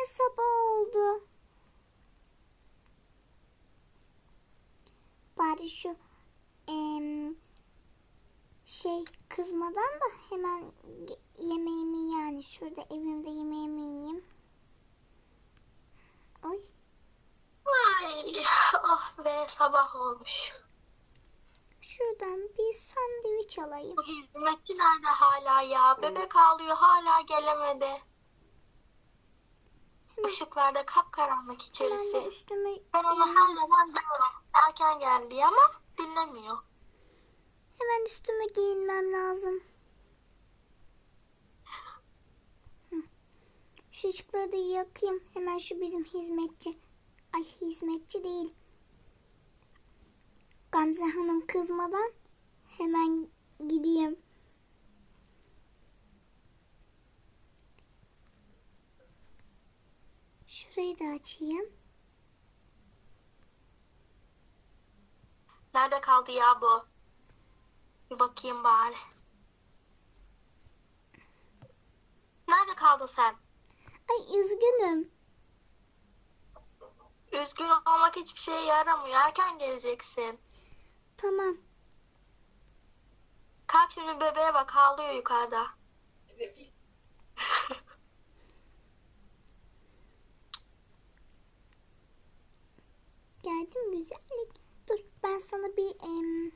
yine sabah oldu. Bari şu em, şey kızmadan da hemen yemeğimi yani şurada evimde yemeğimi yiyeyim. Oy. Ay, oh be sabah olmuş. Şuradan bir sandviç alayım. Bu hizmetçi nerede hala ya? Bebek ağlıyor hala gelemedi. Işıklarda kapkaranlık içerisi. üstüme Ben ona her zaman diyorum. Erken geldi ama dinlemiyor. hemen üstüme giyinmem lazım. Şu ışıkları da yakayım. Hemen şu bizim hizmetçi. Ay hizmetçi değil. Gamze Hanım kızmadan hemen gideyim. Şurayı da açayım. Nerede kaldı ya bu? Bir bakayım bari. Nerede kaldın sen? Ay üzgünüm. Üzgün olmak hiçbir şeye yaramıyor. Erken geleceksin. Tamam. Kalk şimdi bebeğe bak ağlıyor yukarıda. Geldim güzellik. Dur ben sana bir em,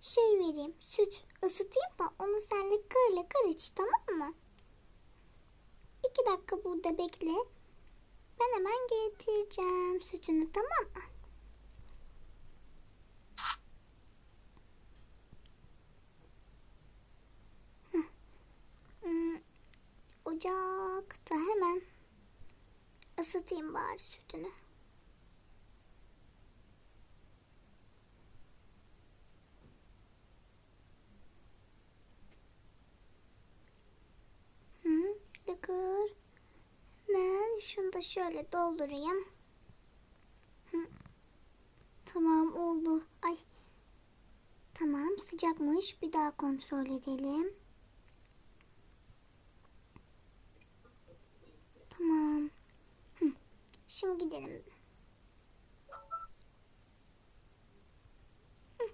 şey vereyim. Süt ısıtayım da onu senle kırla kır iç tamam mı? İki dakika burada bekle. Ben hemen getireceğim sütünü tamam mı? Hmm, Ocakta hemen ısıtayım bari sütünü. Hı, lıkır. Hemen şunu da şöyle doldurayım. Hı. Tamam oldu. Ay. Tamam sıcakmış. Bir daha kontrol edelim. Tamam. Hı. Şimdi gidelim. Hı,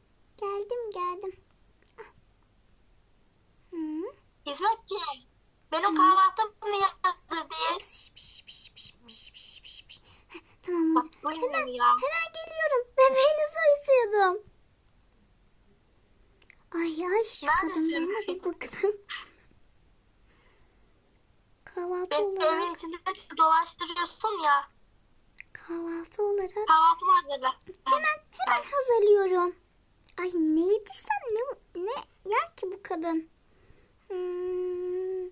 Geldim geldim. Ah. Hı. Hizmetçi. Benim kahvaltım niye hazır değil? Piş, piş, piş, piş, piş, piş, piş, piş. Heh, Tamam oldu. Bak duymuyor Hemen, ya. hemen geliyorum. Bebeğinizi istiyordum. Ay ay şu kadınlarına bir baktım. Kahvaltı Beni olarak, evin içinde dolaştırıyorsun ya. kahvaltı olarak Kahvaltımı hazırla. hemen hemen hazırlıyorum. Ay ne yedirsem ne, ne yer ki bu kadın? Hmm,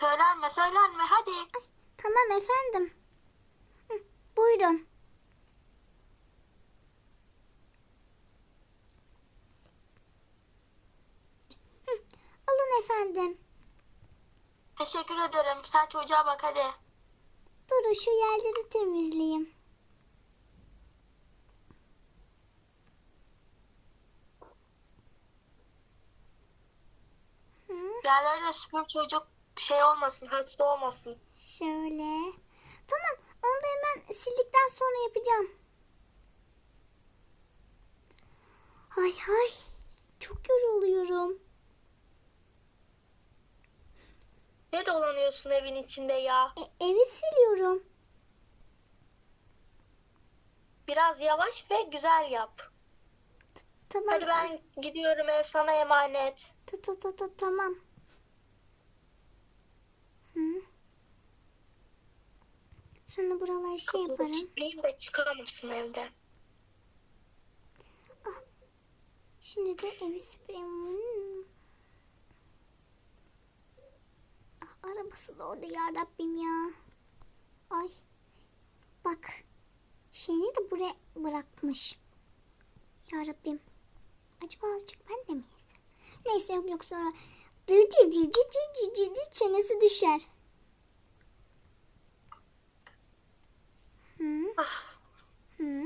Söylenme söylenme hadi. ay, tamam efendim. Buyurun. Hı, alın efendim. Teşekkür ederim. Sen çocuğa bak hadi. Durun şu yerleri temizleyeyim. Hı, Yerleri de süpür çocuk şey olmasın, hasta olmasın. şöyle. Tamam onu da hemen sildikten sonra yapacağım. Hay hay. Çok yoruluyorum. Ne dolanıyorsun evin içinde ya? E, evi siliyorum. Biraz yavaş ve güzel yap. Tamam. Hadi ben gidiyorum ev sana emanet. Ta ta ta ta tamam. Hı. Sonra buraları şey yaparım. Kilitleyeyim de çıkamazsın evden. Şimdi de evi süpüreyim. Ah, arabası da orada ya Rabbim ya. Ay. Bak. Şeyini de buraya bırakmış. Ya Rabbim. Acaba azıcık ben de mi? Neyse yok yok sonra cır cır cır cır cır cır çenesi düşer. Hı. Hı.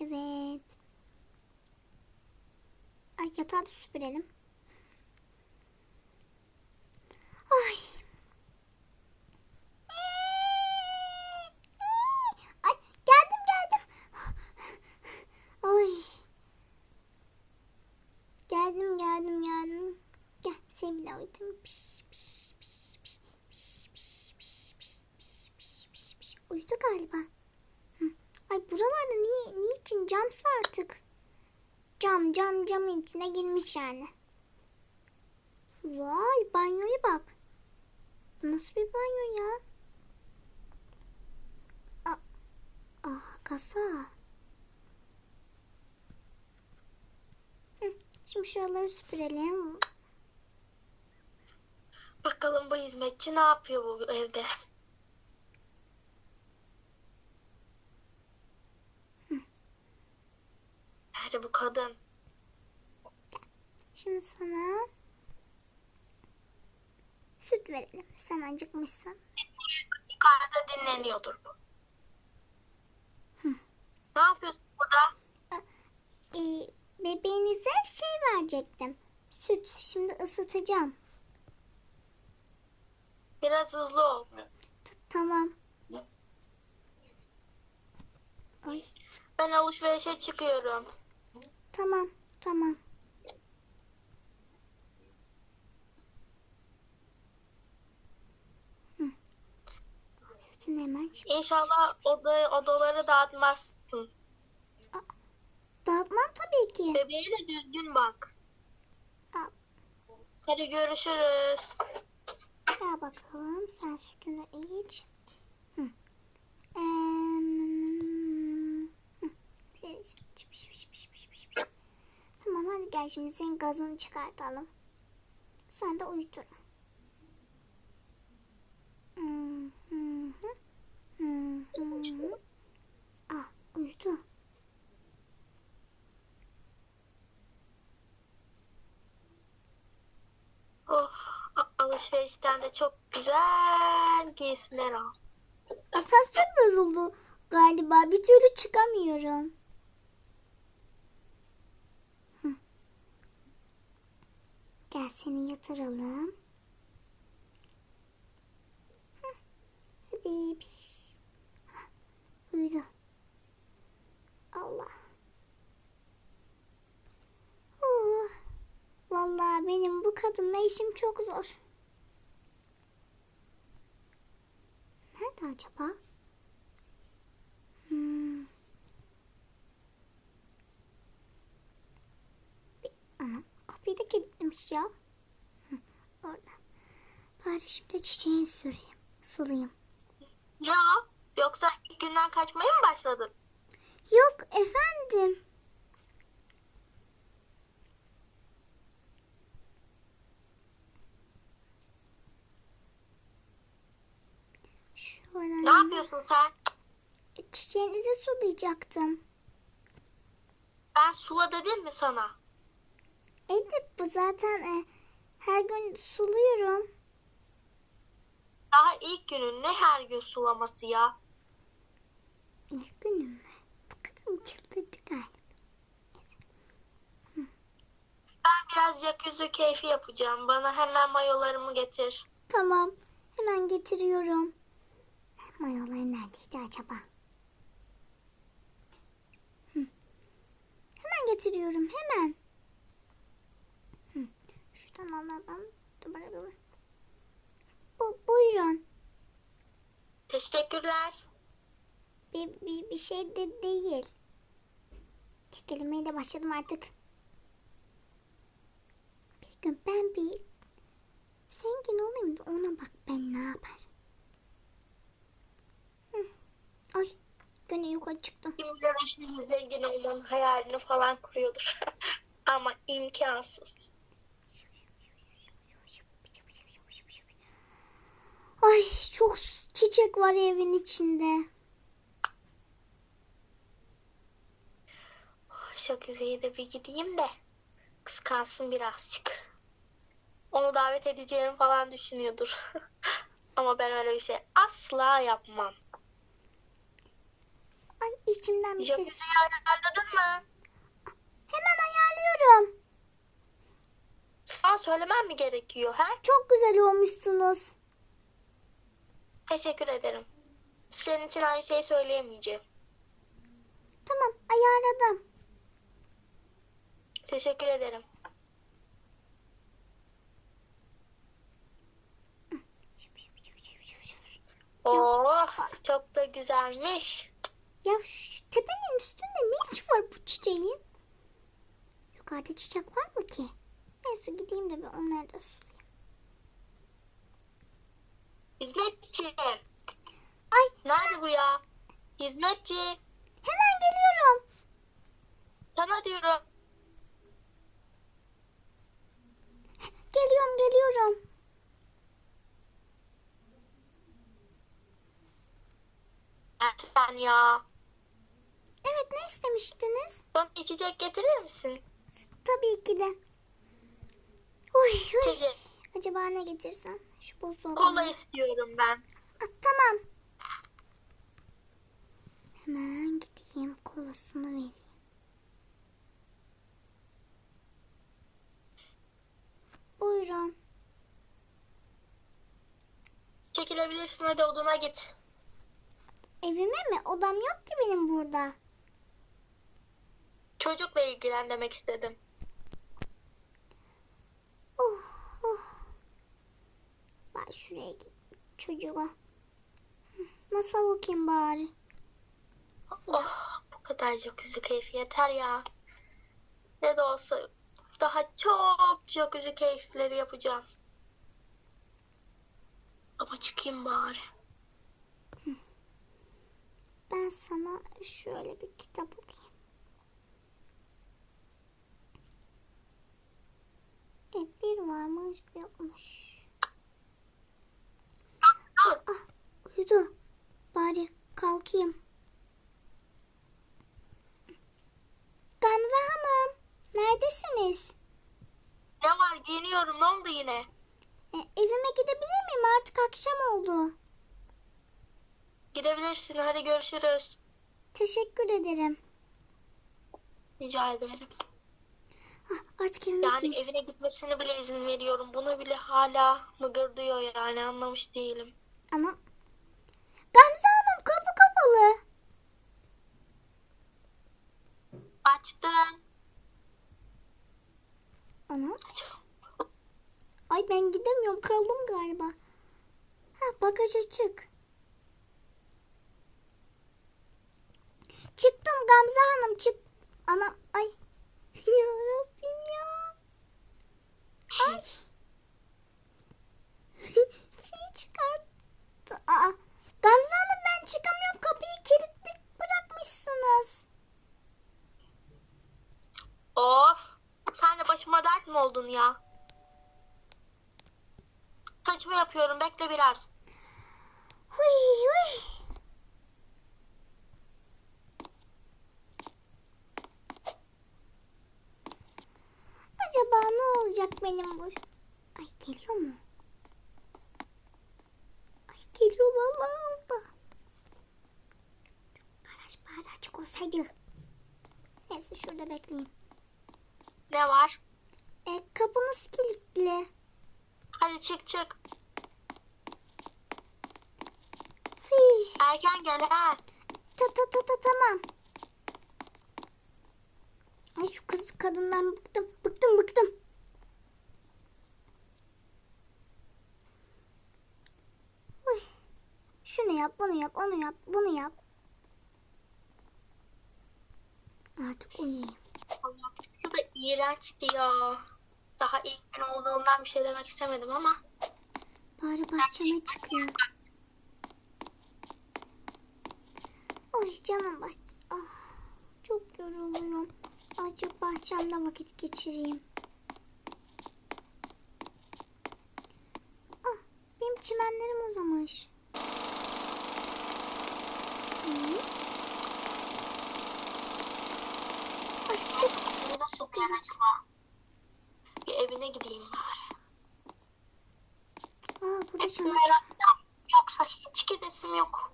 Evet. Ay yatağı da süpürelim. Ay. İçine girmiş yani. Vay banyoya bak. Nasıl bir banyo ya? Aa, ah kasa. Hı, Şimdi şuraları süpürelim. Bakalım bu hizmetçi ne yapıyor bu evde? Nerede bu kadın? Şimdi sana süt verelim. Sen acıkmışsın. Yukarıda dinleniyordur bu. Ne yapıyorsun burada? Ee, bebeğinize şey verecektim. Süt. Şimdi ısıtacağım. Biraz hızlı ol. T- tamam. Ay, Ben alışverişe çıkıyorum. tamam. Tamam. Sütünü hemen şimdi. İnşallah oda, odaları dağıtmazsın. Dağıtmam tabii ki. Bebeğe de düzgün bak. Aa, Hadi görüşürüz. Gel bakalım sen sütünü iç. Hı. Çıp. Tamam hadi gel şimdi senin gazını çıkartalım. Sonra da uyuturum. Hı hı hı. Ah uyudu. Oh, alışverişten de çok güzel giysiler al. Asansör bozuldu galiba. Bir türlü çıkamıyorum. Hı. Gel seni yatıralım. Hı. Hadi piş. Hah, Uyudu. Allah. Oh. Vallahi benim bu kadınla işim çok zor. Nerede acaba? Hmm. Bir- Anam kapıyı da kilitlemiş ya. Hı, orada. Bari şimdi çiçeği süreyim. Sulayayım. Ya yoksa ilk günden kaçmaya mı başladın? Yok efendim. Ne yapıyorsun sen? çiçeğinizi sulayacaktım. Ben sula dedim mi sana? Edip bu zaten e, her gün suluyorum. Daha ilk günün ne her gün sulaması ya? İlk günüm mü? Bu kadın çıldırdı galiba. Ben biraz yaküzü keyfi yapacağım. Bana hemen mayolarımı getir. Tamam. Hemen getiriyorum. Mayolar neredeydi acaba? Hı. Hemen getiriyorum. Hemen. Hı. Şuradan alalım. Bu, buyurun. Teşekkürler. Bir, bir, bir şey de değil. Kekelemeye de başladım artık. Bir gün ben bir zengin olayım da ona bak ben ne yapar. Hı. Ay yukarı çıktım. Kim bilir o şimdi zengin olmanın hayalini falan kuruyordur. Ama imkansız. Ay çok çiçek var evin içinde. Şaküze'ye de bir gideyim de kıskansın birazcık. Onu davet edeceğimi falan düşünüyordur. Ama ben öyle bir şey asla yapmam. Ay içimden bir Jacuzzi'yi ayarladın mı? Hemen ayarlıyorum. Sana söylemem mi gerekiyor ha? Çok güzel olmuşsunuz. Teşekkür ederim. Senin için aynı şeyi söyleyemeyeceğim. Tamam ayarladım. Teşekkür ederim. Oh çok da güzelmiş. Ya şu tepenin üstünde ne iş var bu çiçeğin? Yukarıda çiçek var mı ki? Neyse gideyim de bir onları da sulayayım. Hizmetçi. Ay Nerede bu ya? Hizmetçi. hemen geliyorum. Sana diyorum. Geliyorum geliyorum. Sen ya. Evet ne istemiştiniz? Bana içecek getirir misin? Tabii ki de. Uy, uy. İçecek. Acaba ne getirsem? Şu buzdolabı. Kola istiyorum ben. Ah, tamam. Hemen gideyim kolasını vereyim. Buyurun. Çekilebilirsin hadi oduna git. Evime mi? Odam yok ki benim burada. Çocukla ilgilen demek istedim. Oh, oh. Ben şuraya. Çocuğa. Hı, Masal okuyayım bari. Oh bu kadar jacuzzi keyfi yeter ya. Ne de olsa daha çok jacuzzi keyifleri yapacağım. Ama çıkayım bari. Ben sana şöyle bir kitap okuyayım. Evet bir varmış bir yokmuş. Ah uyudu. Bari kalkayım. Gamze Hanım neredesiniz? Ne var giyiniyorum ne oldu yine? E, evime gidebilir miyim? Artık akşam oldu. Gidebilirsin hadi görüşürüz. Teşekkür ederim. Rica ederim. Artık evime Yani gideyim. evine gitmesine bile izin veriyorum. Bunu bile hala mıgırdıyor yani anlamış değilim. Ama Gamze Hanım kapı kapalı. Açtım. Ana. Ay ben gidemiyorum kaldım galiba. Ha bagaj açık. Çıktım Gamze Hanım çık. Anam ay. Ya Rabbim ya. Ay. şey çıkarttı. Aa. Gamze Hanım ben çıkamıyorum kapıyı kilitli bırakmışsınız. Of. Sen de başıma dert mi oldun ya? Saçımı yapıyorum bekle biraz. Huy huy. Acaba ne olacak benim bu? Ay geliyor mu? Ay geliyor vallahi orada. Garaj bari açık olsaydı. Neyse şurada bekleyeyim. Ne var? E, kapınız kilitli. Hadi çık çık. Fih. Erken gel ha. Ta ta ta ta tamam. Ay şu kız kadından bıktım bıktım bıktım. Uy. Şunu yap bunu yap onu yap bunu yap. Artık uyuyayım. Allah su da iğrençti ya. Daha ilk gün olduğundan bir şey demek istemedim ama. Bari bahçeme çıkayım. Oy canım baş... Ah, çok yoruluyorum. Azıcık bahçemde vakit geçireyim. Ah, benim çimenlerim uzamış. Ay, çok... Acaba? Bir evine gideyim bari. Aa, burada Hep çamaşır. meraktan. Yoksa hiç gidesim yok.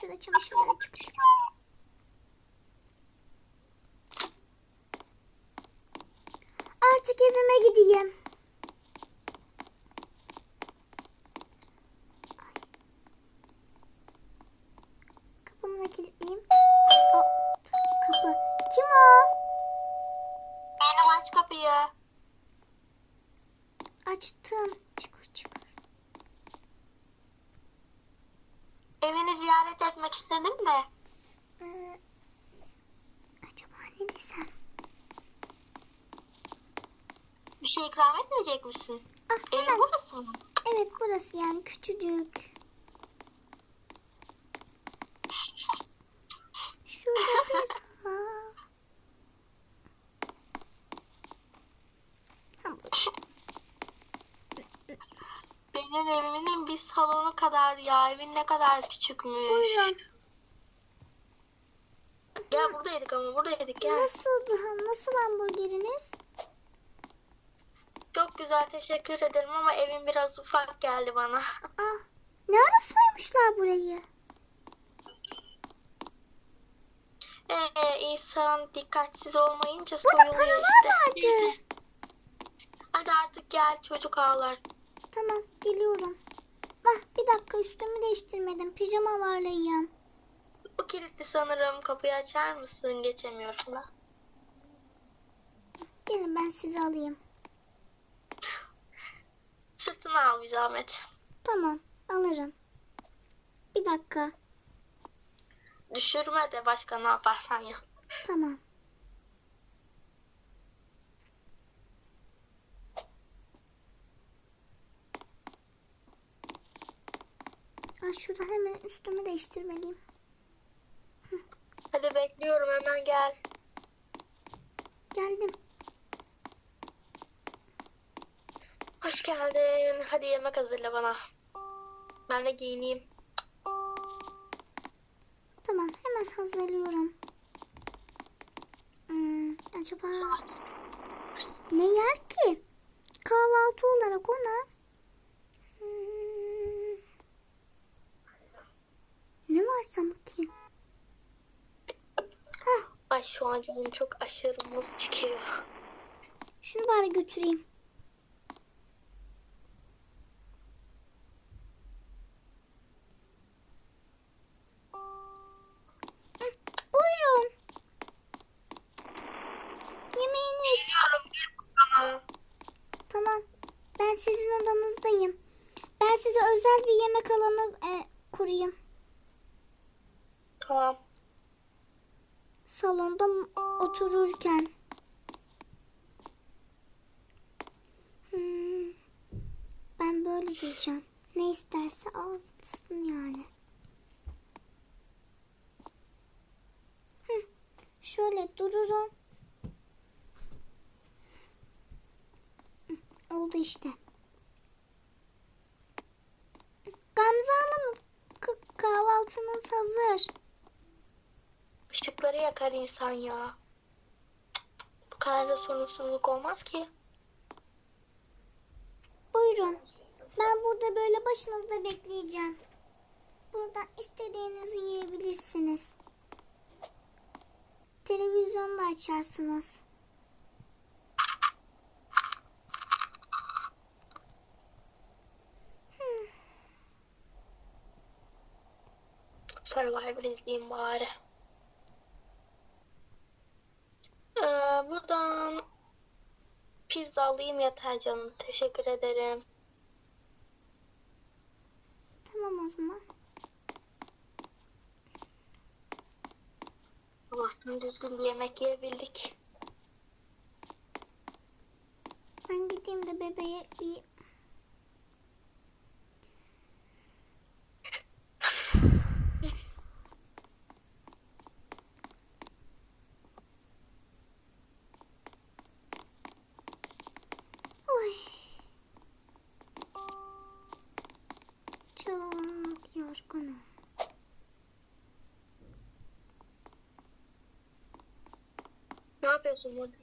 Şurada çamaşırlarım çıkacak. Keşke evime gideyim. Kapımı da kilitleyeyim. Aa, kapı. Kim o? Benim aç kapıyı. Açtım. Çıkır çıkır. Evini ziyaret etmek istedim de. Ee, Bir şey ikram etmeyecek misin? Ah Evin hemen. burası mı? Evet burası yani küçücük. Şurada bir daha. Tam. Benim evimin bir salonu kadar ya. Evin ne kadar küçükmüş. Buyurun. Gel buradaydık ama buradaydık gel. Nasıl, nasıl hamburgeriniz? Güzel teşekkür ederim ama evin biraz ufak geldi bana. Aa, ne ara soymuşlar burayı? Ee, insan dikkatsiz olmayınca Burada soyuluyor paralar işte. vardı. Neyse. Hadi artık gel çocuk ağlar. Tamam geliyorum. Ah bir dakika üstümü değiştirmedim. Pijamalarlayım. Bu kilitli sanırım. Kapıyı açar mısın? Geçemiyorum da. Gelin ben sizi alayım. Sırtına al bir zahmet. Tamam alırım. Bir dakika. Düşürme de başka ne yaparsan yap. Tamam. Ay şurada hemen üstümü değiştirmeliyim. Hadi bekliyorum hemen gel. Geldim. Hoş geldin. Hadi yemek hazırla bana. Ben de giyineyim. Tamam hemen hazırlıyorum. Hmm, acaba ne yer ki? Kahvaltı olarak ona. Hmm, ne varsam ki? Hah, Ay şu an canım çok aşırı muz çıkıyor. şunu bari götüreyim. Özel bir yemek alanı e, kurayım. Tamam. Salonda otururken. Hmm, ben böyle duracağım. Ne isterse alsın yani. Hı, şöyle dururum. Hı, Oldu işte. Gamze Hanım kahvaltınız hazır. Işıkları yakar insan ya. Bu kadar da sorumsuzluk olmaz ki. Buyurun. Ben burada böyle başınızda bekleyeceğim. Buradan istediğinizi yiyebilirsiniz. Televizyonu da açarsınız. Survivor izleyeyim bari. Ee, buradan pizza alayım yeter canım. Teşekkür ederim. Tamam o zaman. Allah'tan düzgün bir yemek yiyebildik. Ben gideyim de bebeğe bir... Oy. Çok yorgunum. Ne yapıyorsun burada?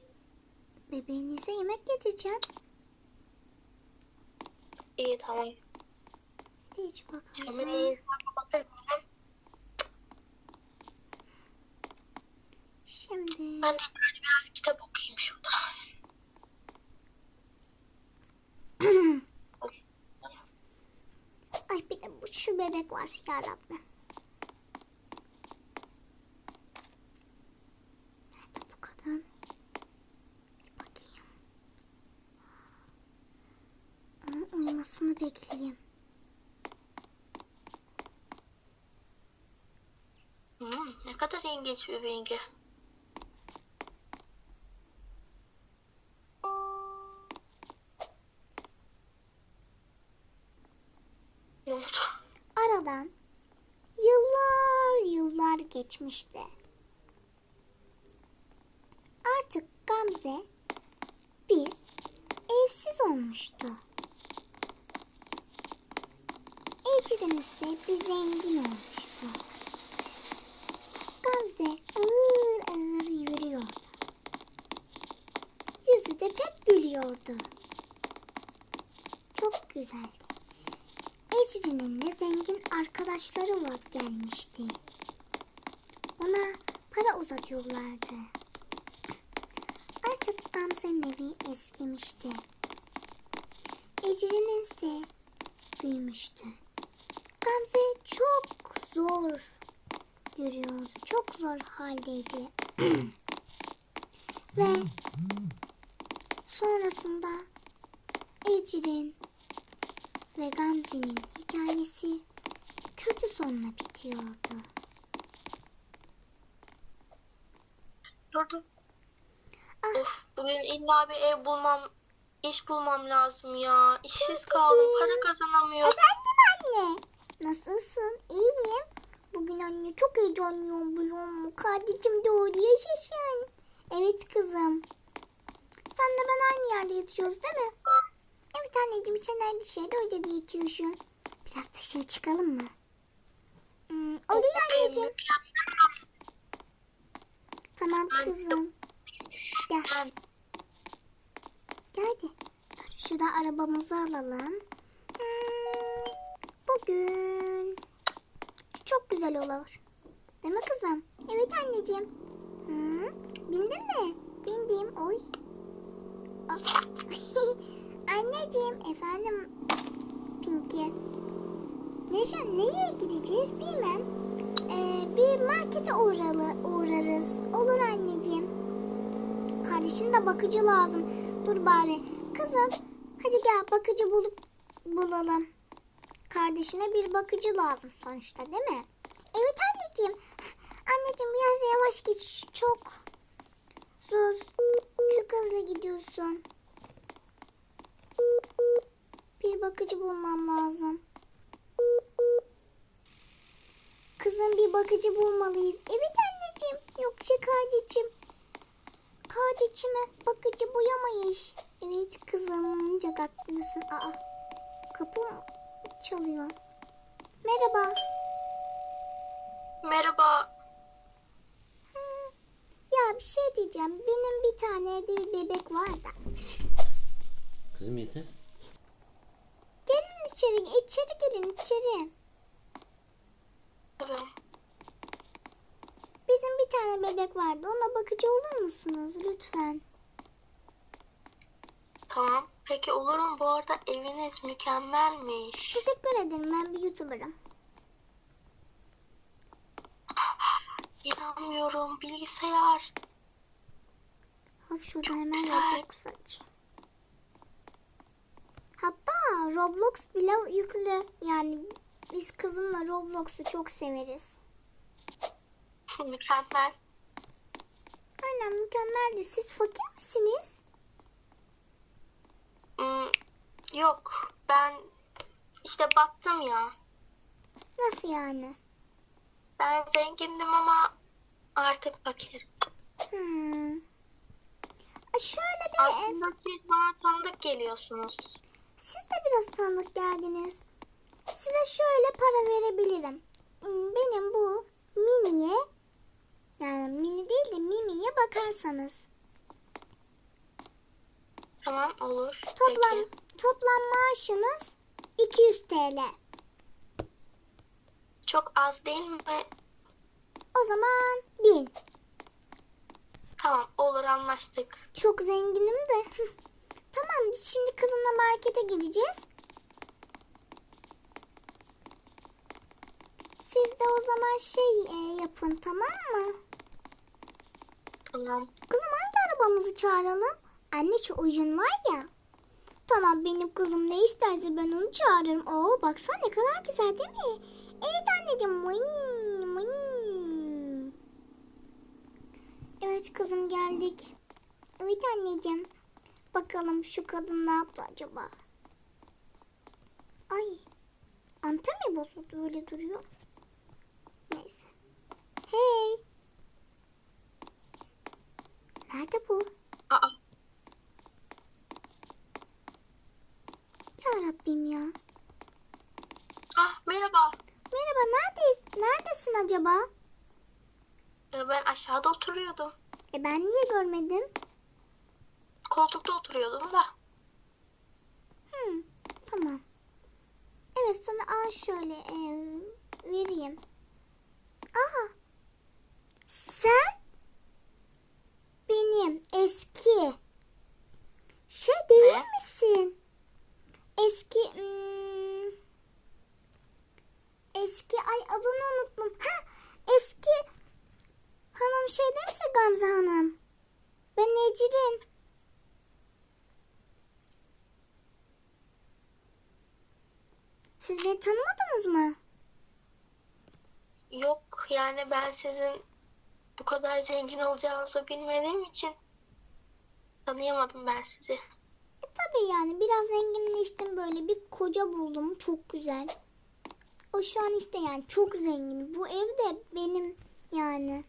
Bebeğinize yemek getireceğim. İyi tamam. Hadi iç bakalım. Kamerayı sen kapatır mısın? Şimdi... Ben de böyle biraz kitap okuyayım şurada. Ay bir de bu şu bebek var ya Rabbim. Nerede bu kadın? Bir bakayım. Uyumasını bekleyeyim. bilgi. Ne oldu? Aradan yıllar yıllar geçmişti. Artık Gamze bir evsiz olmuştu. Ecrin ise bir zengin olmuştu. Gamze ağır ağır yürüyordu. Yüzü de pek gülüyordu. Çok güzeldi. Ecri'nin de zengin arkadaşları var gelmişti. Ona para uzatıyorlardı. Artık Gamze'nin evi eskimişti. Ecri'nin ise büyümüştü. Gamze çok zor yürüyordu. Çok zor haldeydi. Ve sonrasında Ecrin ve Gamze'nin hikayesi kötü sonla bitiyordu. Durdum. Ah. Of bugün illa bir ev bulmam, iş bulmam lazım ya. İşsiz kaldım, para kazanamıyorum. Efendim anne. Nasılsın? İyiyim. Bugün anne çok heyecanlıyım musun? Kardeşim doğru yaşasın. Evet kızım. Senle ben aynı yerde yatıyoruz değil mi? Evet anneciğim sen aynı şeyde orada yatıyorsun. Biraz dışarı çıkalım mı? Hmm, oluyor Ev anneciğim. Tamam kızım. Gel. Gel. Dur şurada arabamızı alalım. Hmm, bugün şu çok güzel olur. Değil mi kızım? Evet anneciğim. Hmm, bindin mi? Bindim. Oy. Aa. anneciğim efendim Pinky. Neyse, nereye gideceğiz bilmem. Ee, bir markete uğralı, uğrarız. Olur anneciğim. Kardeşin de bakıcı lazım. Dur bari. Kızım hadi gel bakıcı bulup bulalım. Kardeşine bir bakıcı lazım sonuçta değil mi? Evet anneciğim. Anneciğim biraz yavaş geç. Çok zor. Çok hızlı gidiyorsun. Bir bakıcı bulmam lazım. Kızım bir bakıcı bulmalıyız. Evet anneciğim. Yoksa kardeşim. Kardeşime bakıcı buyamayız. Evet kızım çok haklısın. Aa, kapı mı çalıyor? Merhaba. merhaba. Hmm, Ya bir şey diyeceğim. Benim bir tane evde bir bebek var da. Kızım yeter. Gelin içeri, içeri gelin içeri. Bizim bir tane bebek vardı. Ona bakıcı olur musunuz lütfen? Tamam. Peki olurum. Bu arada eviniz mükemmelmiş. Teşekkür ederim. Ben bir YouTuber'ım. İnanmıyorum. Bilgisayar. Hop şurada hemen güzel. Roblox aç. Hatta Roblox bile yüklü. Yani biz kızımla Roblox'u çok severiz. Mükemmel. Aynen mükemmeldi. Siz fakir misiniz? Hmm, yok. Ben işte baktım ya. Nasıl yani? Ben zengindim ama artık fakir. Hmm. E, Şöyle bir Aslında siz bana tanıdık geliyorsunuz. siz de biraz tanıdık geldiniz. Size şöyle para verebilirim. Hmm, Benim bu miniye yani mini değil de mimiye bakarsanız Tamam olur. toplam Peki. toplam maaşınız 200 TL. Çok az değil mi? O zaman 1000. Tamam olur anlaştık. Çok zenginim de. tamam biz şimdi kızımla markete gideceğiz. Siz de o zaman şey e, yapın tamam mı? Tamam. Kızım hangi arabamızı çağıralım? Anne şu oyun var ya. Tamam benim kızım ne isterse ben onu çağırırım. Oo baksana ne kadar güzel değil mi? Evet anneciğim. Moin, moin. Evet kızım geldik. Evet anneciğim. Bakalım şu kadın ne yaptı acaba? Ay. Anten mi bozuldu öyle duruyor? Neyse. Hey. Nerede bu? Aa, Ya Rabbim ya. ah, merhaba. Merhaba neredeyiz? Neredesin acaba? Ee, Ben aşağıda oturuyordum. E ben niye görmedim? Koltukta oturuyordum da. Hmm, tamam. Evet sana al şöyle e, vereyim. Aha. Sen benim eski şey değil Ne? misin? Eski hmm, eski ay adını unuttum. Ha, eski hanım şey demişti Gamze Hanım. Ben Ecrin. Siz beni tanımadınız mı? Yok yani ben sizin bu kadar zengin olacağınızı bilmediğim için tanıyamadım ben sizi. E tabii yani biraz zenginleştim böyle bir koca buldum çok güzel. O şu an işte yani çok zengin. Bu ev de benim yani.